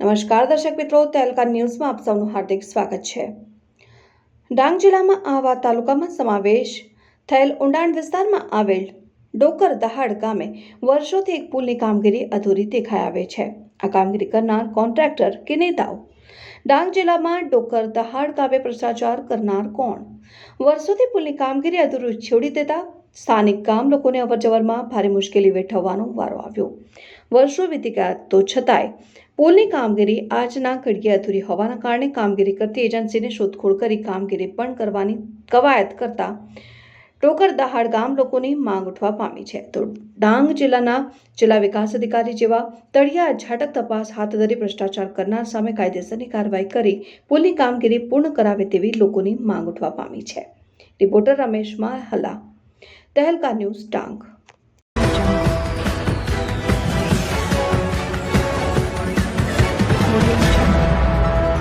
નમસ્કાર દર્શક મિત્રો તહેલકા ન્યૂઝમાં આપ સૌનું હાર્દિક સ્વાગત છે. ડાંગ જિલ્લામાં આહવા તાલુકામાં સમાવેશ થયેલ ઊંડાણ વિસ્તારમાં આવેલ ડોકર દહાડ ગામે વર્ષોથી એક પુલની કામગીરી અધૂરી દેખાઈ આવે છે. આ કામગીરી કરનાર કોન્ટ્રાક્ટર કે નેતાઓ? ડાંગ જિલ્લામાં ડોકર દહાડ ગામે ભ્રષ્ટાચાર કરનાર કોણ? વર્ષોથી પુલની કામગીરી અધૂરી છોડી દેતા સ્થાનિક ગામ લોકોને અવરજવરમાં ભારે મુશ્કેલી વેઠવવાનો વારો આવ્યો. વર્ષો વીતી ગયા તો છતાંય પોલની કામગીરી આજના ઘડીએ અધૂરી હોવાના કારણે કામગીરી કરતી એજન્સીને શોધખોળ કરી કામગીરી પણ કરવાની કવાયત કરતા ટોકર દહાડ ગામ લોકોની માંગ ઉઠવા પામી છે. તો ડાંગ જિલ્લાના જિલ્લા વિકાસ અધિકારી જેવા તળિયા ઝાટક તપાસ હાથ ધરી ભ્રષ્ટાચાર કરનાર સામે કાયદેસરની કાર્યવાહી કરી પુલની કામગીરી પૂર્ણ કરાવે તેવી લોકોની માંગ ઉઠવા પામી છે. Reporter Ramesh Mahla Tehelka news Dang